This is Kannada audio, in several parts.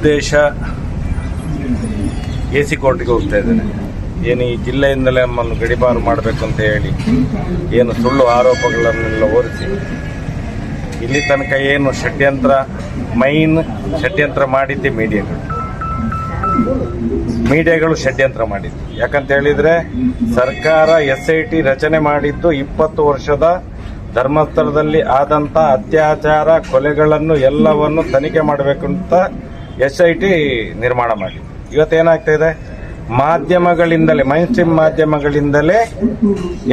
ಉದ್ದೇಶ ಎ ಸಿ ಕೋರ್ಟ್ಗೆ ಹೋಗ್ತಾ ಇದ್ದೇನೆ. ಏನು ಈ ಜಿಲ್ಲೆಯಿಂದಲೇ ನಮ್ಮನ್ನು ಗಡಿಪಾರು ಮಾಡಬೇಕು ಅಂತ ಹೇಳಿ ಏನು ಸುಳ್ಳು ಆರೋಪಗಳನ್ನೆಲ್ಲ ಹೊರಿಸಿ, ಇಲ್ಲಿ ತನಕ ಏನು ಷಡ್ಯಂತ್ರ ಮೈನ್ ಷಡ್ಯಂತ್ರ ಮಾಡಿದ್ದೆ ಮೀಡಿಯಾಗಳು. ಮೀಡಿಯಾಗಳು ಷಡ್ಯಂತ್ರ ಮಾಡಿದ್ದು. ಯಾಕಂತ ಹೇಳಿದರೆ, ಸರ್ಕಾರ ಎಸ್ ಐ ಟಿ ರಚನೆ ಮಾಡಿದ್ದು ಇಪ್ಪತ್ತು ವರ್ಷದ ಧರ್ಮಸ್ಥಳದಲ್ಲಿ ಆದಂಥ ಅತ್ಯಾಚಾರ, ಕೊಲೆಗಳನ್ನು ಎಲ್ಲವನ್ನು ತನಿಖೆ ಮಾಡಬೇಕು ಅಂತ ಎಸ್ ಐ ಟಿ ನಿರ್ಮಾಣ ಮಾಡಿ ಇವತ್ತೇನಾಗ್ತಾ ಇದೆ? ಮಾಧ್ಯಮಗಳಿಂದಲೇ ಮೈನ್ ಸ್ಟ್ರೀಮ್ ಮಾಧ್ಯಮಗಳಿಂದಲೇ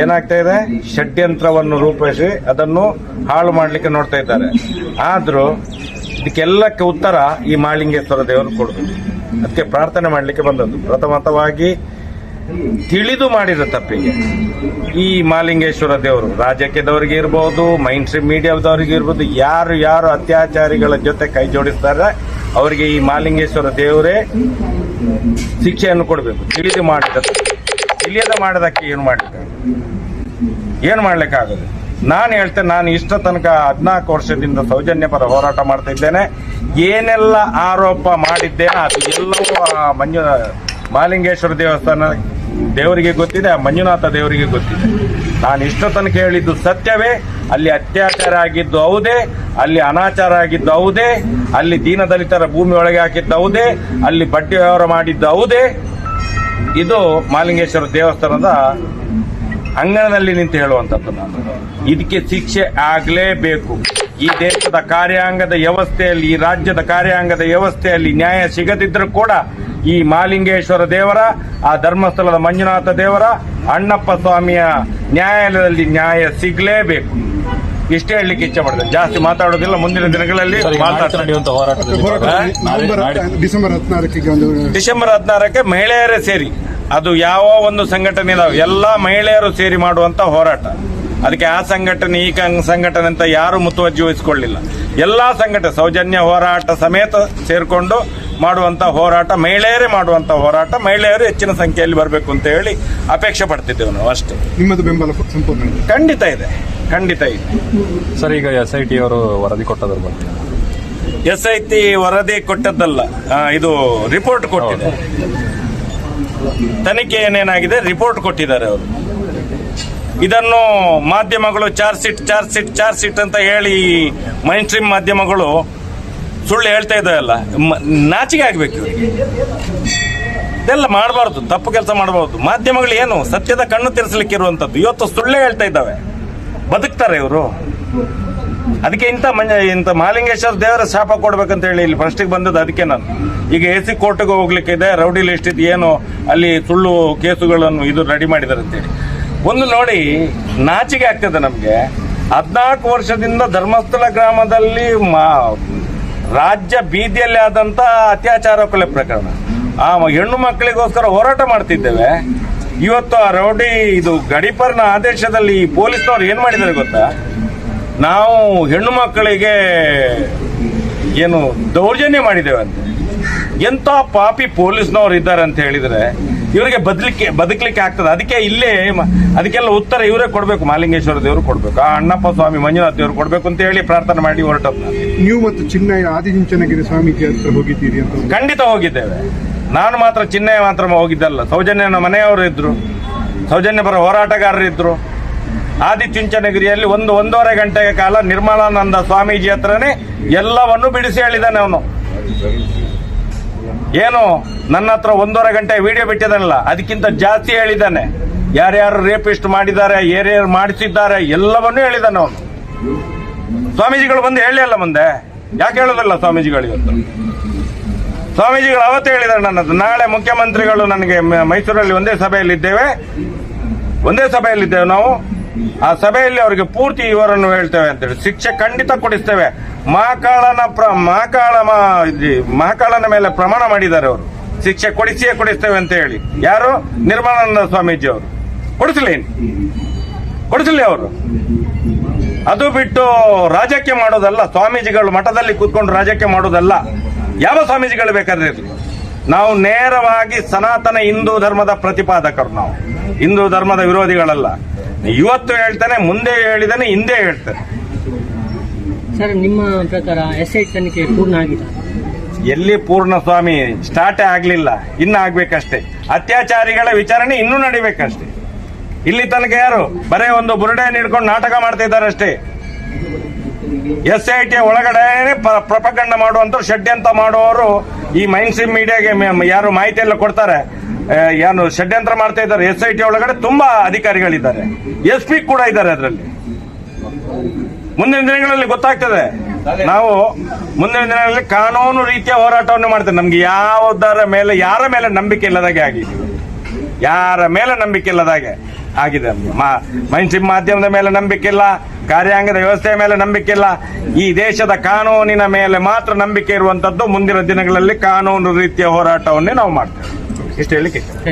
ಏನಾಗ್ತಾ ಇದೆ? ಷಡ್ಯಂತ್ರವನ್ನು ರೂಪಿಸಿ ಅದನ್ನು ಹಾಳು ಮಾಡಲಿಕ್ಕೆ ನೋಡ್ತಾ ಇದ್ದಾರೆ. ಆದರೂ ಇದಕ್ಕೆಲ್ಲಕ್ಕೆ ಉತ್ತರ ಈ ಮಾಳಿಂಗೇಶ್ವರ ದೇವರು ಕೊಡಬೇಕು ಅದಕ್ಕೆ ಪ್ರಾರ್ಥನೆ ಮಾಡಲಿಕ್ಕೆ ಬಂದದ್ದು. ಪ್ರಥಮತವಾಗಿ ತಿಳಿದು ಮಾಡಿದ ತಪ್ಪಿಗೆ ಈ ಮಾಲಿಂಗೇಶ್ವರ ದೇವರು ರಾಜಕೀಯದವರಿಗೆ ಇರ್ಬೋದು ಮೈನ್ ಸ್ಟ್ರೀಮ್ ಮೀಡಿಯಾದವರಿಗೆ ಇರ್ಬೋದು, ಯಾರು ಯಾರು ಅತ್ಯಾಚಾರಿಗಳ ಜೊತೆ ಕೈ ಜೋಡಿಸ್ತಾರೆ ಅವರಿಗೆ ಈ ಮಾಲಿಂಗೇಶ್ವರ ದೇವರೇ ಶಿಕ್ಷೆಯನ್ನು ಕೊಡಬೇಕು. ತಿಳಿದು ಮಾಡಿದ ತಿಳಿಯದ ಮಾಡೋದಕ್ಕೆ ಏನು ಮಾಡಲಿಕ್ಕೆ ಏನು ಮಾಡಲಿಕ್ಕಾಗದು? ನಾನು ಹೇಳ್ತೇನೆ ನಾನು ಇಷ್ಟ ತನಕ ಹದಿನಾಲ್ಕು ವರ್ಷದಿಂದ ಸೌಜನ್ಯ ಪರ ಹೋರಾಟ ಮಾಡ್ತಾ ಇದ್ದೇನೆ. ಏನೆಲ್ಲ ಆರೋಪ ಮಾಡಿದ್ದೇನೆ ಅದು ಎಲ್ಲವೂ ಮಂಜು ಮಾಲಿಂಗೇಶ್ವರ ದೇವಸ್ಥಾನ ದೇವರಿಗೆ ಗೊತ್ತಿದೆ, ಆ ಮಂಜುನಾಥ ದೇವರಿಗೆ ಗೊತ್ತಿದೆ. ನಾನು ಇಷ್ಟ ತನಕ ಹೇಳಿದ್ದು ಸತ್ಯವೇ, ಅಲ್ಲಿ ಅತ್ಯಾಚಾರ ಆಗಿದ್ದು ಹೌದೇ, ಅಲ್ಲಿ ಅನಾಚಾರ ಆಗಿದ್ದು ಹೌದೇ, ಅಲ್ಲಿ ದೀನದಲಿತರ ಭೂಮಿ ಒಳಗೆ ಹಾಕಿದ್ದು ಹೌದೇ, ಅಲ್ಲಿ ಬಡ್ಡಿ ವ್ಯವಹಾರ ಮಾಡಿದ್ದು ಹೌದೇ. ಇದು ಮಾಲಿಂಗೇಶ್ವರ ದೇವಸ್ಥಾನದ ಅಂಗಣದಲ್ಲಿ ನಿಂತು ಹೇಳುವಂಥದ್ದು ನಾನು. ಇದಕ್ಕೆ ಶಿಕ್ಷೆ ಆಗಲೇಬೇಕು. ಈ ದೇಶದ ಕಾರ್ಯಾಂಗದ ವ್ಯವಸ್ಥೆಯಲ್ಲಿ, ಈ ರಾಜ್ಯದ ಕಾರ್ಯಾಂಗದ ವ್ಯವಸ್ಥೆಯಲ್ಲಿ ನ್ಯಾಯ ಸಿಗದಿದ್ದರೂ ಕೂಡ ಈ ಮಾಲಿಂಗೇಶ್ವರ ದೇವರ ಆ ಧರ್ಮಸ್ಥಳದ ಮಂಜುನಾಥ ದೇವರ ಅಣ್ಣಪ್ಪ ಸ್ವಾಮಿಯ ನ್ಯಾಯಾಲಯದಲ್ಲಿ ನ್ಯಾಯ ಸಿಗಲೇಬೇಕು. ಇಷ್ಟೇ ಹೇಳಲಿಕ್ಕೆ ಇಚ್ಛೆ ಪಡ್ತೇನೆ ಜಾಸ್ತಿ ಮಾತಾಡೋದಿಲ್ಲ ಮುಂದಿನ ದಿನಗಳಲ್ಲಿ ಡಿಸೆಂಬರ್ ಹದಿನಾರಕ್ಕೆ ಒಂದು ಡಿಸೆಂಬರ್ ಹದಿನಾರಕ್ಕೆ ಮಹಿಳೆಯರೇ ಸೇರಿ ಅದು ಯಾವ ಒಂದು ಸಂಘಟನೆ ಇದಾವೆ ಎಲ್ಲ ಮಹಿಳೆಯರು ಸೇರಿ ಮಾಡುವಂತ ಹೋರಾಟ. ಅದಕ್ಕೆ ಆ ಸಂಘಟನೆ ಈ ಸಂಘಟನೆ ಅಂತ ಯಾರು ಮುತುವರ್ಜಿ ವಹಿಸಿಕೊಳ್ಳಿಲ್ಲ. ಎಲ್ಲಾ ಸಂಘಟನೆ ಸೌಜನ್ಯ ಹೋರಾಟ ಸಮೇತ ಸೇರ್ಕೊಂಡು ಮಾಡುವಂತ ಹೋರಾಟ ಮಹಿಳೆಯರೇ ಮಾಡುವಂತ ಹೋರಾಟ ಮಹಿಳೆಯರು ಹೆಚ್ಚಿನ ಸಂಖ್ಯೆಯಲ್ಲಿ ಬರಬೇಕು ಅಂತ ಹೇಳಿ ಅಪೇಕ್ಷೆ ಪಡ್ತಿದ್ದೇವೆ ನಾವು ಅಷ್ಟೇ. ನಿಮ್ಮದು ಬೆಂಬಲ ಸಂಪೂರ್ಣ ಖಂಡಿತ ಇದೆ ಖಂಡಿತ ಇದೆ. ಸರ್ ಈಗ ಎಸ್ ಐ ಟಿ ಅವರು ವರದಿ ಕೊಟ್ಟದ್ರ ಬಗ್ಗೆ. ಎಸ್ ಐ ಟಿ ವರದಿ ಕೊಟ್ಟದ್ದಲ್ಲ ಇದು ರಿಪೋರ್ಟ್ ಕೊಟ್ಟಿದೆ. ತನಿಖೆ ಏನೇನಾಗಿದೆ? ರಿಪೋರ್ಟ್ ಕೊಟ್ಟಿದ್ದಾರೆ ಅವರು. ಇದನ್ನು ಮಾಧ್ಯಮಗಳು charge sheet charge sheet charge sheet ಅಂತ ಹೇಳಿ ಮೈನ್ ಸ್ಟ್ರೀಮ್ ಮಾಧ್ಯಮಗಳು ಸುಳ್ಳು ಹೇಳ್ತಾ ಇದ್ದಾವೆಲ್ಲ ನಾಚಿಕೆ ಆಗ್ಬೇಕು. ಇದೆಲ್ಲ ಮಾಡಬಾರ್ದು, ತಪ್ಪು ಕೆಲಸ ಮಾಡಬಾರ್ದು. ಮಾಧ್ಯಮಗಳು ಏನು ಸತ್ಯದ ಕಣ್ಣು ತೆರೆಸಲಿಕ್ಕೆ ಇರುವಂತದ್ದು. ಇವತ್ತು ಸುಳ್ಳೇ ಹೇಳ್ತಾ ಇದ್ದಾವೆ. ಬದುಕ್ತಾರೆ ಇವರು. ಅದಕ್ಕೆ ಇಂಥ ಮಂಜ ಇಂಥ ಮಹಾಲಿಂಗೇಶ್ವರ ದೇವರ ಶಾಪ ಕೊಡ್ಬೇಕಂತ ಹೇಳಿ ಇಲ್ಲಿ ಫಸ್ಟಿಗೆ ಬಂದದ್ದು ಅದಕ್ಕೆ ನಾನು. ಈಗ ಎ ಸಿ ಕೋರ್ಟ್ಗೆ ಹೋಗ್ಲಿಕ್ಕೆ ಇದೆ ರೌಡಿ ಲಿಸ್ಟ್ ಇದು ಏನು, ಅಲ್ಲಿ ಸುಳ್ಳು ಕೇಸುಗಳನ್ನು ಇದು ರೆಡಿ ಮಾಡಿದ್ದಾರೆ ಅಂತೇಳಿ ಒಂದು ನೋಡಿ, ನಾಚಿಕೆ ಆಗ್ತದೆ ನಮಗೆ. ಹದಿನಾಲ್ಕು ವರ್ಷದಿಂದ ಧರ್ಮಸ್ಥಳ ಗ್ರಾಮದಲ್ಲಿ ಮಾ ರಾಜ್ಯ ಬೀದಿಯಲ್ಲಿ ಆದಂತ ಅತ್ಯಾಚಾರ ಕೊಲೆ ಪ್ರಕರಣ. ಆ ಹೆಣ್ಣು ಮಕ್ಕಳಿಗೋಸ್ಕರ ಹೋರಾಟ ಮಾಡ್ತಿದ್ದೇವೆ. ಇವತ್ತು ಆ ರೌಡಿ ಇದು ಗಡಿಪರ್ನ ಆದೇಶದಲ್ಲಿ ಪೊಲೀಸ್ನವ್ರು ಏನ್ ಮಾಡಿದ್ದಾರೆ ಗೊತ್ತಾ? ನಾವು ಹೆಣ್ಣು ಮಕ್ಕಳಿಗೆ ಏನು ದೌರ್ಜನ್ಯ ಮಾಡಿದ್ದೇವೆ ಅಂತ. ಎಂತ ಪಾಪಿ ಪೊಲೀಸ್ನವ್ರು ಇದ್ದಾರೆ ಅಂತ ಹೇಳಿದ್ರೆ ಇವರಿಗೆ ಬದಲಿಕ್ಕೆ ಬದುಕಲಿಕ್ಕೆ ಆಗ್ತದೆ. ಅದಕ್ಕೆ ಇಲ್ಲೇ ಅದಕ್ಕೆಲ್ಲ ಉತ್ತರ ಇವರೇ ಕೊಡಬೇಕು. ಮಾಲಿಂಗೇಶ್ವರ ದೇವರು ಕೊಡಬೇಕು. ಆ ಅಣ್ಣಪ್ಪ ಸ್ವಾಮಿ ಮಂಜುನಾಥ ದೇವರು ಕೊಡಬೇಕು ಅಂತ ಹೇಳಿ ಪ್ರಾರ್ಥನೆ ಮಾಡಿ ನಾನು. ನೀವು ಮತ್ತು ಚಿನ್ನಯ್ಯ ಆದಿಚುಂಚನಗಿರಿ ಸ್ವಾಮೀಜಿ ಹತ್ರ ಹೋಗಿದ್ದೀರಿ ಅಂತ ಖಂಡಿತ ಹೋಗಿದ್ದೇವೆ. ನಾನು ಮಾತ್ರ ಚಿನ್ನಯ್ಯ ಮಾತ್ರ ಹೋಗಿದ್ದಲ್ಲ. ಸೌಜನ್ಯನ ಮನೆಯವರು ಇದ್ರು. ಸೌಜನ್ಯ ಪರ ಹೋರಾಟಗಾರರು ಇದ್ರು. ಆದಿಚುಂಚನಗಿರಿಯಲ್ಲಿ ಒಂದು ಒಂದೂವರೆ ಗಂಟೆಯ ಕಾಲ ನಿರ್ಮಲಾನಂದ ಸ್ವಾಮೀಜಿ ಹತ್ರನೇ ಎಲ್ಲವನ್ನು ಬಿಡಿಸಿ ಹೇಳಿದ್ದಾನೆ ಅವನು. ಏನು? ನನ್ನ ಹತ್ರ ಒಂದೂವರೆ ಗಂಟೆ ವಿಡಿಯೋ ಬಿಟ್ಟಿದ್ದಾನಲ್ಲ, ಅದಕ್ಕಿಂತ ಜಾಸ್ತಿ ಹೇಳಿದ್ದಾನೆ. ಯಾರ್ಯಾರು ರೇಪಿಸ್ಟ್ ಮಾಡಿದ್ದಾರೆ ಯಾರ್ಯಾರು ಮಾಡಿಸಿದ್ದಾರೆ, ಎಲ್ಲವನ್ನೂ ಹೇಳಿದ್ದಾನೆ ಅವನು. ಸ್ವಾಮೀಜಿಗಳು ಬಂದು ಹೇಳಿಲ್ಲ ಮುಂದೆ? ಯಾಕೆ ಹೇಳೋದಿಲ್ಲ ಸ್ವಾಮೀಜಿಗಳು ಇವತ್ತು ಸ್ವಾಮೀಜಿಗಳು ಅವತ್ತೇ ಹೇಳಿದ್ದಾರೆ ನನ್ನದು ನಾಳೆ ಮುಖ್ಯಮಂತ್ರಿಗಳು ನನಗೆ ಮೈಸೂರಲ್ಲಿ ಒಂದೇ ಸಭೆಯಲ್ಲಿದ್ದೇವೆ. ಒಂದೇ ಸಭೆಯಲ್ಲಿದ್ದೇವೆ ನಾವು. ಆ ಸಭೆಯಲ್ಲಿ ಅವರಿಗೆ ಪೂರ್ತಿ ವಿವರನ್ನು ಹೇಳ್ತೇವೆ ಅಂತೇಳಿ ಶಿಕ್ಷೆ ಖಂಡಿತ ಕೊಡಿಸ್ತೇವೆ. ಮಹಾಕಾಳನ ಪ್ರ, ಮಹಾಕಾಳ ಮಹಾಕಾಳನ ಮೇಲೆ ಪ್ರಮಾಣ ಮಾಡಿದ್ದಾರೆ ಅವರು. ಶಿಕ್ಷೆ ಕೊಡಿಸಿಯೇ ಕೊಡಿಸ್ತೇವೆ ಅಂತ ಹೇಳಿ. ಯಾರು? ನಿರ್ಮಲಾನಂದ ಸ್ವಾಮೀಜಿ ಅವರು. ಕೊಡಿಸಲಿ ಕೊಡಿಸಲಿ ಅವರು. ಅದು ಬಿಟ್ಟು ರಾಜಕೀಯ ಮಾಡೋದಲ್ಲ. ಸ್ವಾಮೀಜಿಗಳು ಮಠದಲ್ಲಿ ಕೂತ್ಕೊಂಡು ರಾಜಕೀಯ ಮಾಡೋದಲ್ಲ. ಯಾವ ಸ್ವಾಮೀಜಿಗಳು ಬೇಕಾದ್ರೆ ಇರಲಿ? ನಾವು ನೇರವಾಗಿ ಸನಾತನ ಹಿಂದೂ ಧರ್ಮದ ಪ್ರತಿಪಾದಕರು ನಾವು. ಹಿಂದೂ ಧರ್ಮದ ವಿರೋಧಿಗಳಲ್ಲ. ಇವತ್ತು ಹೇಳ್ತಾನೆ ಮುಂದೆ ಹೇಳಿದಾನೆ ಹಿಂದೆ ಹೇಳ್ತಾನೆ. ಸರ್ ನಿಮ್ಮ ಪ್ರಕಾರ ಎಸ್ ಐ ತನಿಖೆ ಪೂರ್ಣ ಆಗಿದೆ? ಎಲ್ಲಿ ಪೂರ್ಣ ಸ್ವಾಮಿ ಸ್ಟಾರ್ಟೇ ಆಗ್ಲಿಲ್ಲ ಇನ್ನು ಆಗ್ಬೇಕಷ್ಟೇ. ಅತ್ಯಾಚಾರಿಗಳ ವಿಚಾರಣೆ ಇನ್ನೂ ನಡಿಬೇಕಷ್ಟೇ. ಇಲ್ಲಿ ತನಕ ಯಾರು ಬರೇ ಒಂದು ಬುರುಡೆ ಹಿಡ್ಕೊಂಡು ನಾಟಕ ಮಾಡ್ತಾ ಇದ್ದಾರೆ ಅಷ್ಟೇ ಎಸ್ ಐ ಟಿ ಒಳಗಡೆ ಪ್ರಪಕಂಡ ಮಾಡುವಂತ ಷಡ್ಯಂತ ಮಾಡುವವರು ಈ ಮೈನ್ ಸ್ಟ್ರೀಮ್ ಮೀಡಿಯಾಗೆ ಯಾರು ಮಾಹಿತಿ ಎಲ್ಲ ಕೊಡ್ತಾರೆ ಏನು ಷಡ್ಯಂತ್ರ ಮಾಡ್ತಾ ಇದ್ದಾರೆ, ಎಸ್ ಐ ಟಿ ಒಳಗಡೆ ತುಂಬಾ ಅಧಿಕಾರಿಗಳಿದ್ದಾರೆ. ಎಸ್ ಪಿ ಕೂಡ ಇದ್ದಾರೆ ಅದರಲ್ಲಿ. ಮುಂದಿನ ದಿನಗಳಲ್ಲಿ ಗೊತ್ತಾಗ್ತದೆ. ನಾವು ಮುಂದಿನ ದಿನಗಳಲ್ಲಿ ಕಾನೂನು ರೀತಿಯ ಹೋರಾಟವನ್ನು ಮಾಡ್ತೇವೆ. ನಮ್ಗೆ ಯಾವುದರ ಮೇಲೆ, ಯಾರ ಮೇಲೆ ನಂಬಿಕೆ ಇಲ್ಲದಾಗೆ ಆಗಿದೆ. ಯಾರ ಮೇಲೆ ನಂಬಿಕೆ ಇಲ್ಲದಾಗೆ ಆಗಿದೆ. ಮೈನ್ ಸ್ಟ್ರೀಮ್ ಮಾಧ್ಯಮದ ಮೇಲೆ ನಂಬಿಕೆ ಇಲ್ಲ. ಕಾರ್ಯಾಂಗದ ವ್ಯವಸ್ಥೆಯ ಮೇಲೆ ನಂಬಿಕೆ ಇಲ್ಲ ಈ ದೇಶದ ಕಾನೂನಿನ ಮೇಲೆ ಮಾತ್ರ ನಂಬಿಕೆ ಇರುವಂತದ್ದು ಮುಂದಿನ ದಿನಗಳಲ್ಲಿ ಕಾನೂನು ರೀತಿಯ ಹೋರಾಟವನ್ನೇ ನಾವು ಮಾಡ್ತೇವೆ ಇಷ್ಟು ಇಷ್ಟ.